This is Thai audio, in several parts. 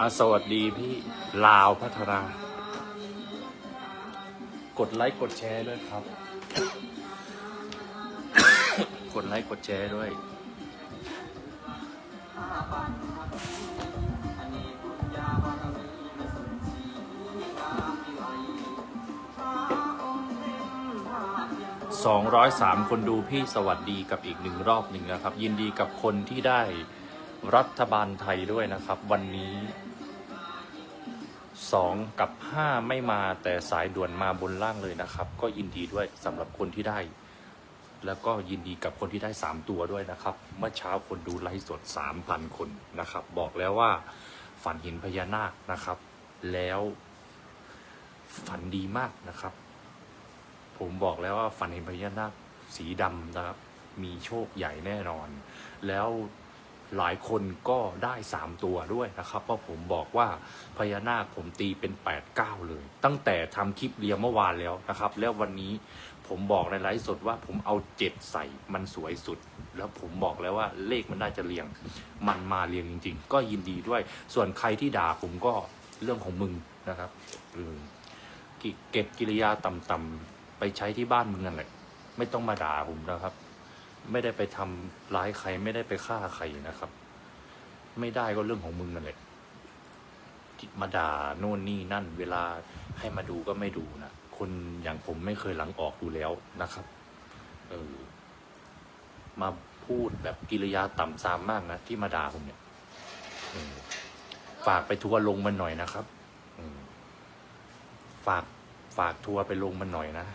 อสวัสดีพี่ลาวพัฒนา กดไลค์กดแชร์ด้วยครับ กดไลค์กดแชร์ด้วย 203 คนดูพี่สวัสดีกับอีกหนึ่งรอบหนึ่งนะครับ ยินดีกับคนที่ได้รัฐบาลไทยด้วยนะครับ วันนี้ 2 กับ 5 ไม่มาแต่สายด่วนมาบนล่างเลยนะครับ ก็ยินดีด้วยสำหรับคนที่ได้ แล้วก็ยินดีกับคนที่ได้ 3 ตัวด้วยนะครับ เมื่อเช้าคนดูไลฟ์สด 3,000 คนนะครับ บอกแล้วว่าฝันเห็นพญานาคนะครับ แล้วฝันดีมากนะครับ ผมบอกแล้วว่าฝันเห็นพญานาคสีดำนะครับ มีโชคใหญ่แน่นอน แล้ว หลายคนก็ได้สามตัวด้วยนะครับ เพราะผมบอกว่าพญานาคผมตีเป็น8ปดเก้าเลย ตั้งแต่ทำคลิปเรียงเมื่อวานแล้วนะครับ แล้ววันนี้ผมบอกในไลฟ์สดว่าผมเอาเจ็ดใส่มันสวยสุด แล้วผมบอกแล้วว่าเลขมันน่าจะเรียง มันมาเรียงจริง ๆ ก็ยินดีด้วย ส่วนใครที่ด่าผมก็เรื่องของมึงนะครับอืมเก็บกิริยาต่ำๆไปใช้ที่บ้านมึงนั่นแหละ ไม่ต้องมาด่าผมนะครับ ไม่ได้ไปทำร้ายใคร ไม่ได้ไปฆ่าใครนะครับ ไม่ได้ก็เรื่องของมึงนั่นแหละมาด่าโน่นนี่นั่น เวลาให้มาดูก็ไม่ดูนะคนอย่างผมไม่เคยหลังออกดูแล้วนะครับ เออ มาพูดแบบกิริยาต่ำซามมากนะที่มาด่าผมเนี่ยฝากไปทัวร์ลงมันหน่อยนะครับฝากฝากทัวร์ไปลงมันหน่อยนะ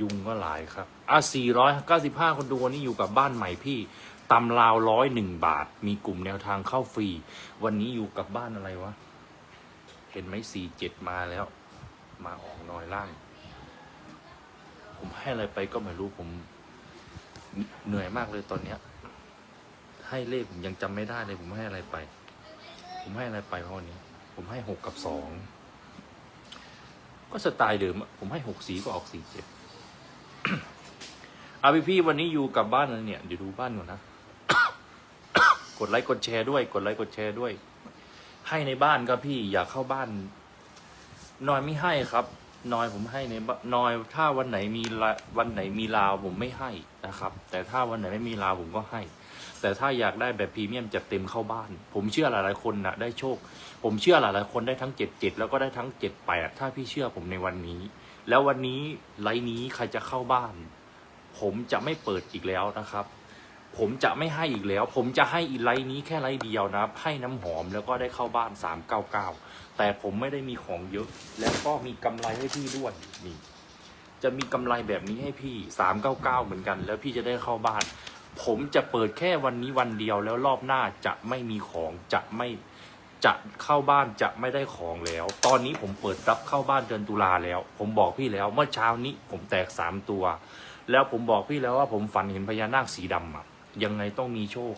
ยุงก็หลายครับ อะ495 คนดูวันนี้อยู่กับบ้านใหม่พี่ตำลาวร้อยหนึ่งบาท มีกลุ่มแนวทางเข้าฟรี วันนี้อยู่กับบ้านอะไรวะ เห็นไหม47มาแล้ว มาออกน้อยล่าง ผมให้อะไรไปก็ไม่รู้ผม เหนื่อยมากเลยตอนเนี้ย ให้เลขผมยังจำไม่ได้เลย ผมให้อะไรไป ผมให้อะไรไปเพราะวันนี้ ผมให้หกกับสองก็สไตล์เดิม ผมให้หกสีก็ออกสีเจ็ด อาพี่พี่วันนี้อยู่กับบ้านแล้วเนี่ยเดี๋ยวดูบ้านก่อนนะ กดไลค์กดแชร์ด้วย กดไลค์กดแชร์ด้วย ให้ในบ้านครับพี่อยากเข้าบ้านนอยไม่ให้ครับนอยผมให้ในบ้านนอยถ้าวันไหนมีละวันไหนมีลาวผมไม่ให้นะครับ แต่ถ้าวันไหนไม่มีลาวผมก็ให้ แต่ถ้าอยากได้แบบพรีเมียมจัดเต็มเข้าบ้าน ผมเชื่อหลายๆคนนะได้โชค ผมเชื่อหลายๆคนได้ทั้งเจ็ดเจ็ดแล้วก็ได้ทั้งเจ็ดแปดถ้าพี่เชื่อผมในวันนี้ แล้ววันนี้ไลน์นี้ใครจะเข้าบ้าน ผมจะไม่เปิดอีกแล้วนะครับ ผมจะไม่ให้อีกแล้ว ผมจะให้อีไลน์นี้แค่ไลน์เดียวนะครับให้น้ำหอมแล้วก็ได้เข้าบ้านสามเก้าเก้าแต่ผมไม่ได้มีของเยอะ แล้วก็มีกำไรให้พี่ด้วยนี่ จะมีกำไรแบบนี้ให้พี่สามเก้าเก้าเหมือนกัน แล้วพี่จะได้เข้าบ้าน ผมจะเปิดแค่วันนี้วันเดียวแล้วรอบหน้าจะไม่มีของจะไม่ จะเข้าบ้านจะไม่ได้ของแล้ว ตอนนี้ผมเปิดรับเข้าบ้านเดือนตุลาแล้ว ผมบอกพี่แล้วเมื่อเช้านี้ผมแตกสามตัว แล้วผมบอกพี่แล้วว่าผมฝันเห็นพญานาคสีดำอะยังไงต้องมีโชค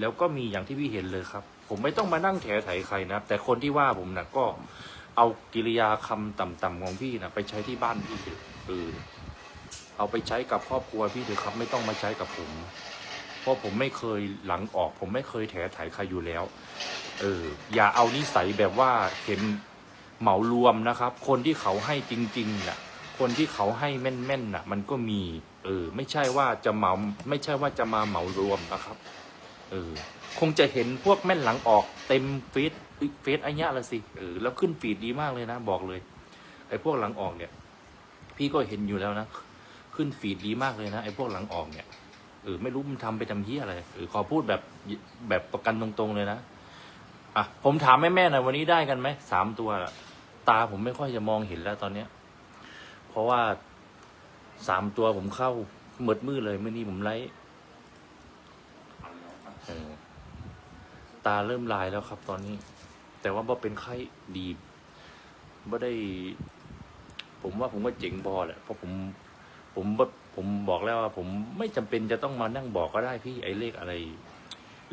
แล้วก็มีอย่างที่พี่เห็นเลยครับ ผมไม่ต้องมานั่งแถไถใครนะแต่คนที่ว่าผมนะก็เอากิริยาคำต่ำๆของพี่นะไปใช้ที่บ้านพี่เถอะเออเอาไปใช้กับครอบครัวพี่เถอะครับ ไม่ต้องมาใช้กับผม เพราะผมไม่เคยหลังออก ผมไม่เคยแถไถใครอยู่แล้ว เออ อย่าเอานิสัยแบบว่าเห็นเหมารวมนะครับ คนที่เขาให้จริงๆน่ะ คนที่เขาให้แม่นๆน่ะ มันก็มี เออ ไม่ใช่ว่าจะเหมา ไม่ใช่ว่าจะมาเหมารวมนะครับ เออ คงจะเห็นพวกแม่นหลังออกเต็มเฟซอุ๊ยเฟซไอ้เนี้ยละสิ เออ แล้วขึ้นฟีดดีมากเลยนะ บอกเลย ไอ้พวกหลังออกเนี่ย พี่ก็เห็นอยู่แล้วนะ ขึ้นฟีดดีมากเลยนะ ไอ้พวกหลังออกเนี่ย เออ ไม่รู้มันทำไปทำเฮียอะไร เออ ขอพูดแบบแบบประกันตรงๆเลยนะ อะผมถามแม่ๆหน่อยวันนี้ได้กันไหมสามตัวล่ะตาผมไม่ค่อยจะมองเห็นแล้วตอนเนี้ย เพราะว่าสามตัวผมเข้าหมดมือเลยเมื่อนี้ผมไล่เออตาเริ่มลายแล้วครับ ตอนนี้ แต่ว่าบ่เป็นไข้ดีบ่ได้ ผมว่าผมก็เจ๋งพอแหละเพราะผม ผมบ่ผมบอกแล้วว่า ผมไม่จำเป็นจะต้องมานั่งบอกก็ได้พี่ไอ้เลขอะไร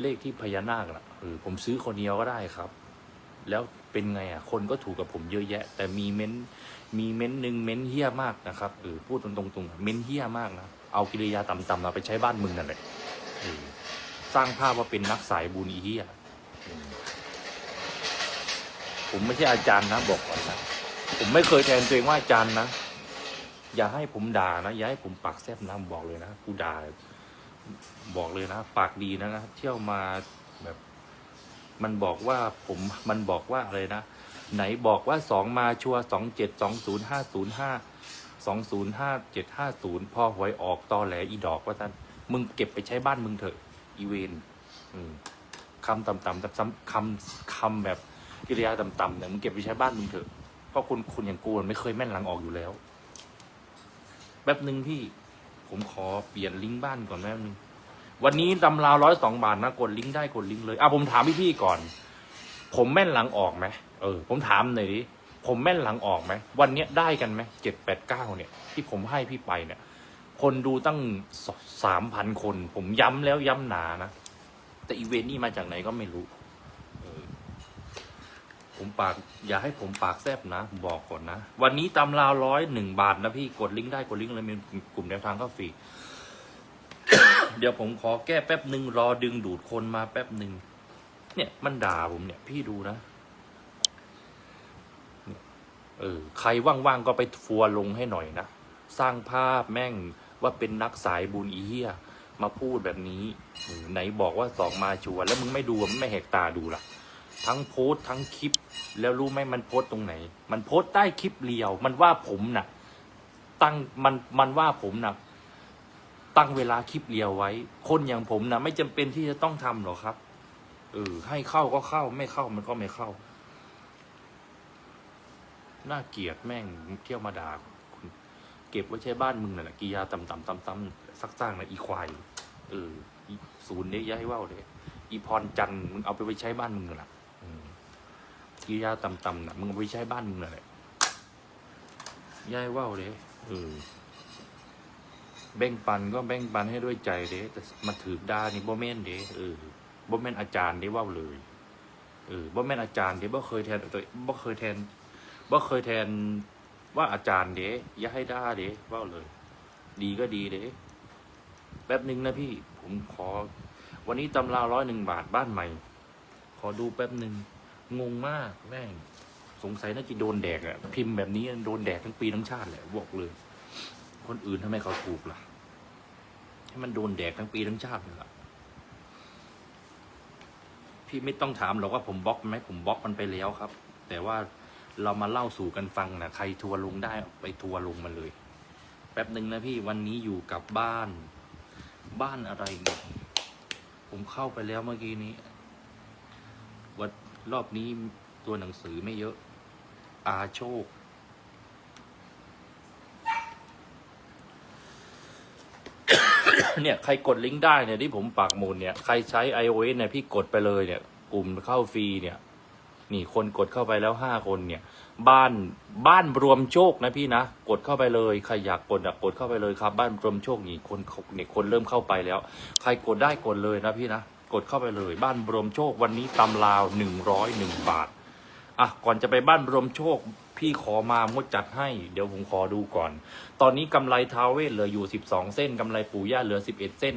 เลขที่พญานาคน่ะเออผมซื้อคนเดียวก็ได้ครับ แล้วเป็นไงอะ คนก็ถูกกับผมเยอะแยะ แต่มีเม้น มีเม้นหนึ่งเม้นเฮี้ยมากนะครับเออพูดตรงๆๆเม้นเฮี้ยมากนะ เอากิริยาต่ำๆมาไปใช้บ้านมึงนั่นแหละเออสร้างภาพว่าเป็นนักสายบุญอีเฮี้ยผมไม่ใช่อาจารย์นะบอกก่อนนะ ผมไม่เคยแทนตัวเองว่าอาจารย์นะ อย่าให้ผมด่านะ อย่าให้ผมปากแซบนะผมบอกเลยนะ กูด่า บอกเลยนะปากดีนะนะเที่ยวมาแบบ มันบอกว่าผมมันบอกว่าอะไรนะ ไหนบอกว่าสองมาชัวสองเจ็ดสองศูนย์ห้าศูนย์ห้าสองศูนย์ห้าเจ็ดห้าศูนย์พอหวยออกตอแหลอีดอกว่าท่านมึงเก็บไปใช้บ้านมึงเถอะ อีเวนคำต่ำๆซ้ำคำคำแบบกิริยาต่ำๆเนี่ยมึงเก็บไปใช้บ้านมึงเถอะเพราะคนคนอย่างกูมันไม่เคยแม่นหลังออกอยู่แล้ว แป๊บหนึ่งพี่ ผมขอเปลี่ยนลิงก์บ้านก่อนแป๊บนึงวันนี้ตำราวร้อยสองบาทนะกดลิงก์ได้กดลิงก์เลยอะผมถามพี่พี่ๆก่อน ผมแม่นหลังออกไหมเออ ผมถามหน่อยดิผมแม่นหลังออกไหมวันเนี้ยได้กันไหมเจ็ดแปดเก้าเนี่ย ที่ผมให้พี่ไปเนี่ย คนดูตั้งสามพันคน ผมย้ำแล้วย้ำหนานะ แต่อีเวนต์นี่มาจากไหนก็ไม่รู้ ผมปากอย่าให้ผมปากแซบนะผมบอกก่อนนะ วันนี้ตำราวร้อยหนึ่งบาทนะพี่กดลิงก์ได้กดลิงก์เลยมีกลุ่มแนวทางก็ฟรีเดี๋ยวผมขอแก้แป๊บหนึ่งรอดึงดูดคนมาแป๊บหนึ่งเนี่ยมันด่าผมเนี่ยพี่ดูนะเออใครว่างๆก็ไปฟัวลงให้หน่อยนะสร้างภาพแม่งว่าเป็นนักสายบุญอีเหี้ยมาพูดแบบนี้ไหนบอกว่าสองมาชัวแล้วมึงไม่ดูมึงไม่แหกตาดูล่ะ ทั้งโพสต์ทั้งคลิป แล้วรู้ไหมมันโพสต์ตรงไหน มันโพสต์ใต้คลิปเรียว มันว่าผมน่ะ ตั้งมันมันว่าผมน่ะ ตั้งเวลาคลิปเรียวไว้ คนอย่างผมนะไม่จำเป็นที่จะต้องทำหรอกครับเออให้เข้าก็เข้า ไม่เข้ามันก็ไม่เข้าน่าเกลียดแม่งเที่ยวมาด่าคุณเก็บไว้ใช้บ้านมึงน่ะแหละกิยาต่ำๆต่ำๆซักสร้างนะอีควายเออศูนย์เนี้ยย้ายว่าวเลยอีพรจันมึงเอาไปไว้ใช้บ้านมึงน่ะแหละ กิยาต่ำๆนะมึงไปใช้บ้านมึงน่ะแหละย้ายว่าวเลยเออแบ่งปันก็แบ่งปันให้ด้วยใจเด้แต่มาถือด้านี่บ่แม่นเด้เออบ่แม่นอาจารย์เด้ว่าเลยเออบ่แม่นอาจารย์เด้บ่เคยแทนตัวบ่เคยแทนบ่เคยแทนว่าอาจารย์เด้อย่าให้ด่าเด้ว่าเลย ดีก็ดีเด้แป๊บหนึ่งนะพี่ ผมขอ วันนี้ตำราร้อยหนึ่งบาทบ้านใหม่ ขอดูแป๊บหนึ่ง งงมากแม่งสงสัยน่าจะโดนแดกอะพิมพ์แบบนี้โดนแดกทั้งปีทั้งชาติแหละบอกเลย คนอื่นทำไมเขาถูกล่ะ ให้มันโดนแดกทั้งปีทั้งชาติเลยล่ะพี่ไม่ต้องถามหรอกว่าผมบล็อกไหมผมบล็อกมันไปแล้วครับ แต่ว่าเรามาเล่าสู่กันฟังนะใครทัวร์ลงได้ไปทัวร์ลงมาเลย แป๊บหนึ่งนะพี่วันนี้อยู่กับบ้าน บ้านอะไร ผมเข้าไปแล้วเมื่อกี้นี้ รอบนี้ตัวหนังสือไม่เยอะ อาโชค เนี่ย ใครกดลิงก์ได้เนี่ยที่ผมปักหมุดเนี่ย ใครใช้ iOS เนี่ยพี่กดไปเลยเนี่ย กลุ่มเข้าฟรีเนี่ย นี่คนกดเข้าไปแล้วห้าคนเนี่ย บ้านบ้านรวมโชคนะพี่นะ กดเข้าไปเลย ใครอยากกดอะกดเข้าไปเลยครับ บ้านรวมโชคนี่คนเนี่ยคนเริ่มเข้าไปแล้ว ใครกดได้กดเลยนะพี่นะ กดเข้าไปเลย บ้านรวมโชควันนี้ตำลาวหนึ่งร้อยหนึ่งบาทอะก่อนจะไปบ้านรวมโชค พี่ขอมามดจัดให้ เดี๋ยวผมขอดูก่อน ตอนนี้กำไรทาวเวสเหลืออยู่ 12 เส้นกำไรปู่ย่าเหลือ 11 เส้น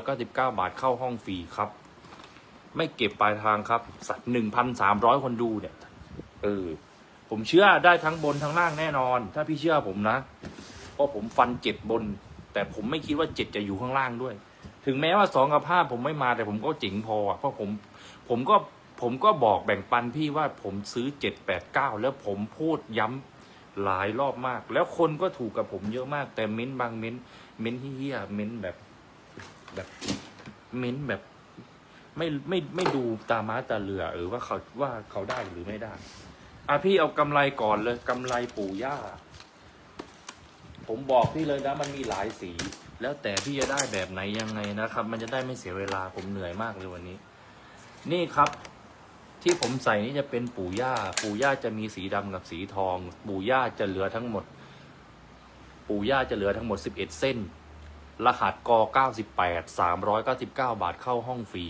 399 บาทเข้าห้องฟรีครับ ไม่เก็บปลายทางครับ สัตว์1,300 คนดูเนี่ยเออผมเชื่อได้ทั้งบนทั้งล่างแน่นอน ถ้าพี่เชื่อผมนะเพราะผมฟันเจ็ดบน แต่ผมไม่คิดว่าเจ็ดจะอยู่ข้างล่างด้วย ถึงแม้ว่าสองกับห้าผมไม่มาแต่ผมก็จ๋งพอเพราะผมผมก็ผมก็บอกแบ่งปันพี่ว่าผมซื้อเจ็ดแปดเก้าแล้วผมพูดย้ำหลายรอบมาก แล้วคนก็ถูกกับผมเยอะมาก แต่เม้นต์บางเม้นต์เม้นต์เฮี้ยเม้นต์แบบแบบเม้นต์แบบไม่ไม่ไม่ดูตาม้าตาเรือเออว่าเขาว่าเขาได้หรือไม่ได้อะพี่เอากำไรก่อนเลยกำไรปู่ย่า ผมบอกพี่เลยนะมันมีหลายสี แล้วแต่พี่จะได้แบบไหนยังไงนะครับ มันจะได้ไม่เสียเวลาผมเหนื่อยมากเลยวันนี้ นี่ครับ ที่ผมใส่นี่จะเป็นปู่ย่า ปู่ย่าจะมีสีดำกับสีทอง ปู่ย่าจะเหลือทั้งหมด ปู่ย่าจะเหลือทั้งหมด 11 เส้น รหัสก98 399 บาทเข้าห้องฟรี